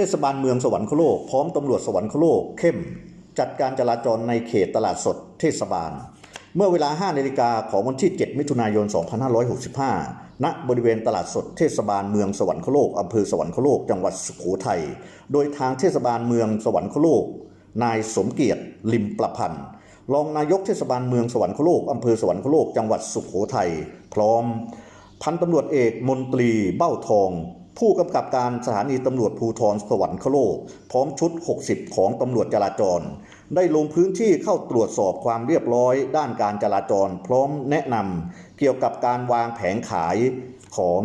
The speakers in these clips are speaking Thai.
เทศบาลเมืองสวรรคโลก พร้อมตำรวจสวรรคโลก เข้ม จัดการจราจรในเขตตลาดสดเทศบาล เมื่อเวลา 5นาฬิกาของวันที่ 7 มิถุนายน 2565 ณ บริเวณตลาดสดเทศบาลเมืองสวรรคโลกอำเภอสวรรคโลก จังหวัดสุโขทัย โดยทางเทศบาลเมืองสวรรคโลก นายสมเกียรติ ลิมประพันธ์รองนายกเทศบาลเมืองสวรรคโลกอำเภอสวรรคโลก จังหวัดสุโขทัย พร้อม พันตำรวจเอกมนตรีเบ้าทอง ผู้กำกับการสถานีตำรวจภูธรสวรรคโลกพร้อมชุด 60 ของตำรวจจราจร ได้ลงพื้นที่เข้าตรวจสอบความเรียบร้อย ด้านการจราจร พร้อมแนะนำเกี่ยวกับการวางแผงขายของ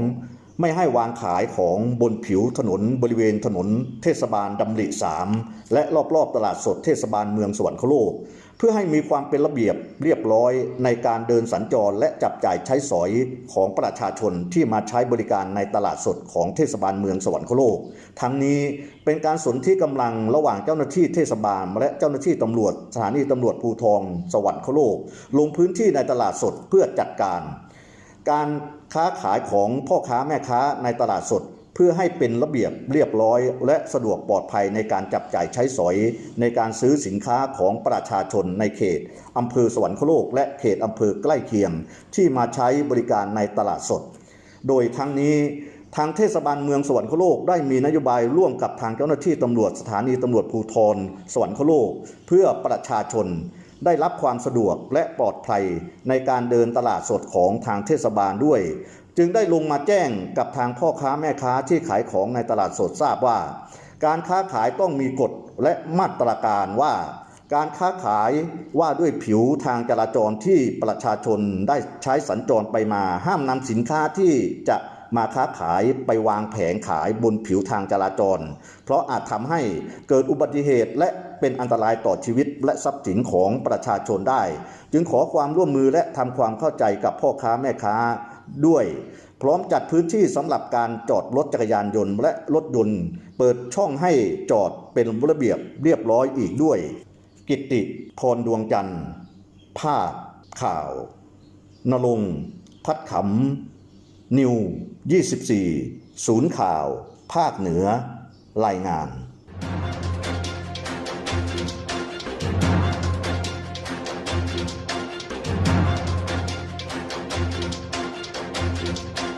ไม่ให้วางขายของบนผิวถนนบริเวณถนนเทศบาลดำริสามและรอบๆตลาดสดเทศบาลเมืองสวรรคโลก เพื่อให้มีความเป็นระเบียบเรียบร้อยในการเดินสัญจรและจับจ่ายใช้สอยของประชาชนที่มาใช้บริการในตลาดสดของเทศบาลเมืองสวรรคโลก ทั้งนี้เป็นการสนที่กำลังระหว่างเจ้าหน้าที่เทศบาล และเจ้าหน้าที่ตำรวจสถานีตำรวจภูทรสวรรคโลก ลงพื้นที่ในตลาดสดเพื่อจัดการ การค้าขายของพ่อค้าแม่ค้าในตลาดสด เพื่อให้เป็นระเบียบเรียบร้อย และสะดวกปลอดภัยในการจับจ่ายใช้สอย ในการซื้อสินค้าของประชาชนในเขตอำเภอสวรรคโลก และเขตอำเภอใกล้เคียง ที่มาใช้บริการในตลาดสด โดยทั้งนี้ทางเทศบาลเมืองสวรรคโลกได้มีนโยบายร่วมกับทางเจ้าหน้าที่ตำรวจสถานีตำรวจภูธรสวรรคโลก เพื่อประชาชนได้รับความสะดวกและปลอดภัยในการเดินตลาดสดของทางเทศบาลด้วย จึงได้ลงมาแจ้งกับทางพ่อค้าแม่ค้าที่ขายของในตลาดสดทราบว่า การค้าขายต้องมีกฎและมาตรการว่า การค้าขายว่าด้วยผิวทางจราจรที่ประชาชนได้ใช้สัญจรไปมา ห้ามนำสินค้าที่จะ มาค้าขายไปวางแผงขายบนผิวทางจราจร เพราะอาจทำให้เกิดอุบัติเหตุและเป็นอันตรายต่อชีวิตและทรัพย์สินของประชาชนได้ จึงขอความร่วมมือและทำความเข้าใจกับพ่อค้าแม่ค้าด้วย พร้อมจัดพื้นที่สำหรับการจอดรถจักรยานยนต์และรถยนต์ เปิดช่องให้จอดเป็นระเบียบเรียบร้อยอีกด้วย กิตติพรดวงจันทร์ภาพข่าว นรงพัดขำ นิว 24 ศูนย์ข่าว ภาคเหนือ รายงาน